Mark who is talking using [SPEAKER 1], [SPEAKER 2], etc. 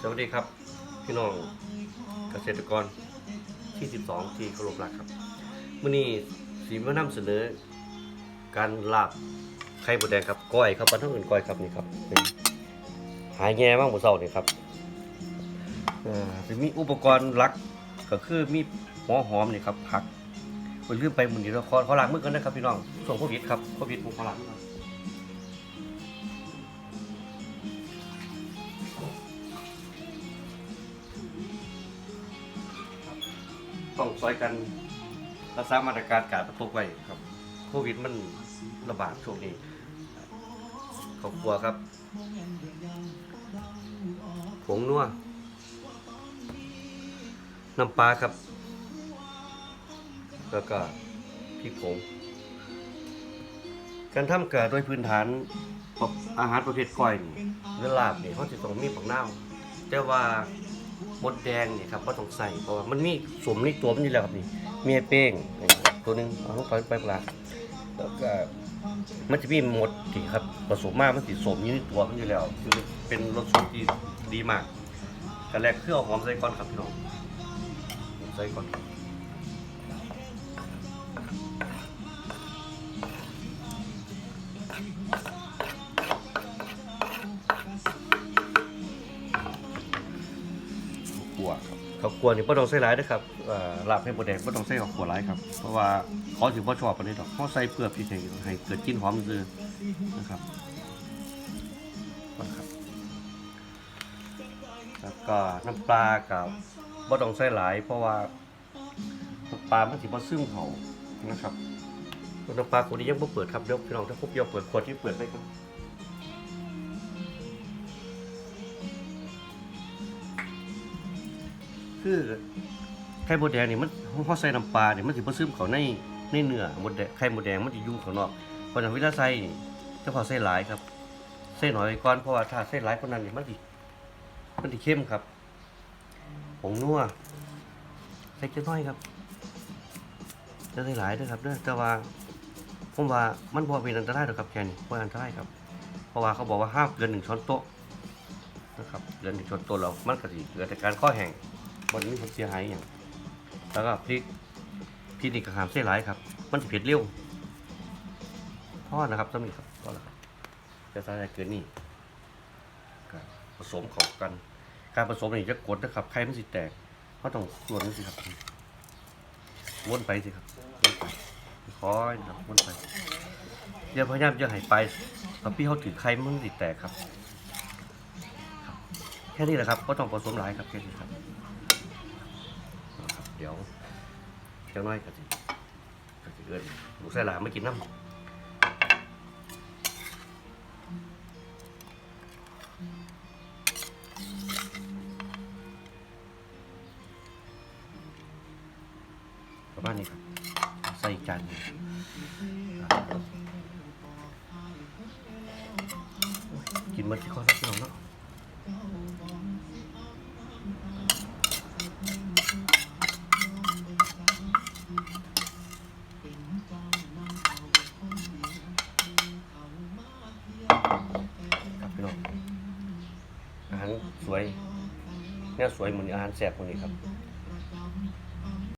[SPEAKER 1] สวัสดีครับ พี่น้องเกษตรกรที่12 ที่เคารพรักครับมื่อนี้สีมานำเสนอ การลาบไข่บดแดงครับก้อยครับปันทั้งอื่นก้อยครับนี่ครับหายแง่มากหมดเศร้านี่ครับเอ่อจะมีอุปกรณ์หลักก็คือมีหัวหอมนี่ครับผักผมลืมไปมือนี้เราขอขอล้างมือกันนะครับพี่น้องส่งโควิดครับโควิดผมขอล้างมือ ต้องซอยกันรักษามาตรการการประทบไว้ครับโควิดมันระบาดช่วงนี้ครอบครัวครับผงนัวน้ำปลาครับ แล้วก็พริกผงการทำเกิดโดยพื้นฐานองอาหารประเภทก้อยนี่หรือลาบนี่ยเขาจะต้องมีผักเน่าแต่ว่า มดแดงเนี่ยครับก็ต้องใส่เพราะว่ามันมีสมในตัวมันอยู่แล้วครับนี่เมียเป้งตัวหนึ่งเอาลงไปไปปลาแล้วก็มันจะมีมดสีครับผสมมากมันติดสมอยู่ในตัวมันอยู่แล้ว คือเป็นรสชาติที่ดีมากกันแรกคือเอาหอมใส่ก่อนครับพี่น้องใส่ก่อน ขวนี่บ่ต้องใส่หลายเด้อครับเอ่อลาบให้บ่แดงบ่ต้องใส่ข้าวคั่วหลายครับ เพราะว่าเขาสิบ่ชอบปานนี้ดอกเขาใส่เพื่อพริกให้ให้เกิดกลิ่นหอมซื่อนะครับก่อนครับแล้วก็น้ำปลากับบ่ต้องใส่หลาย เพราะว่าน้ำปลามันสิบ่ซึมเขานะครับน้ำปลาขวดนี้ยังบ่เปิดครับเดี๋ยวพี่น้องถ้าพบเดี๋ยวเปิดขวดที่เปิดได้ครับ คือไข่มดแดงนี่มันเฮาใส่น้ำปลาเนี่ยมันสิบ่ซึมเขาในในเนื้อมดแดงไข่มดแดงมันสิอยู่ข้างนอกเพราะฉะนั้นเวลาใส่นี่ถ้าพอใส่หลายครับใส่หน้อยก่อนเพราะว่าถ้าใส่หลายกว่านั้นนี่มันสิมันจะเข้มครับผงนัวใส่เจ้าน้อยครับจะได้หลายด้วยครับเด้อแต่ว่าผมว่ามันพอเป็นอันตรายหรอกครับแกนี่ว่าอันตรายครับเพราะว่าเขาบอกว่าห้ามเกินหนึ่งช้อนโต๊ะนะครับเกินหนึ่งช้อนโต๊ะแล้วมันก็สิเกิดจากการข้อแห้ง บนนี้ผลเสียหายอย่างแล้วก็พริกพริกนี่ก็หามเส้นหลายครับ มันจะเผ็ดเร็วทอดนะครับต้องมีครับทอดแล้วครับจะใส่เกินนี่ก็ผสมเข้ากัน การผสมนี่จะกดนะครับไข่มันสิแตกเขาต้องส่วนนี่สิครับวนไปสิครับวนไปค่อยนะครับวนไปอย่าพยายามจะให้ไปตอนพี่เขาถือไข่มันสิแตกครับ แค่นี้แหละครับ ก็ต้องผสมหลายครับแค่นี้ครับ เดี๋ยวเจ้าน้อยก็จะก็จะเกินหมูไส้หลามไม่กินน้ำประมาณนี้ครับ ใส่จานหนึ่งกินมันที่ข้อรับพี่น้องเนาะครับพี่น้องอาหาร สวยเนี่ยสวยเหมือนอาหารแสบคนนี้ครับ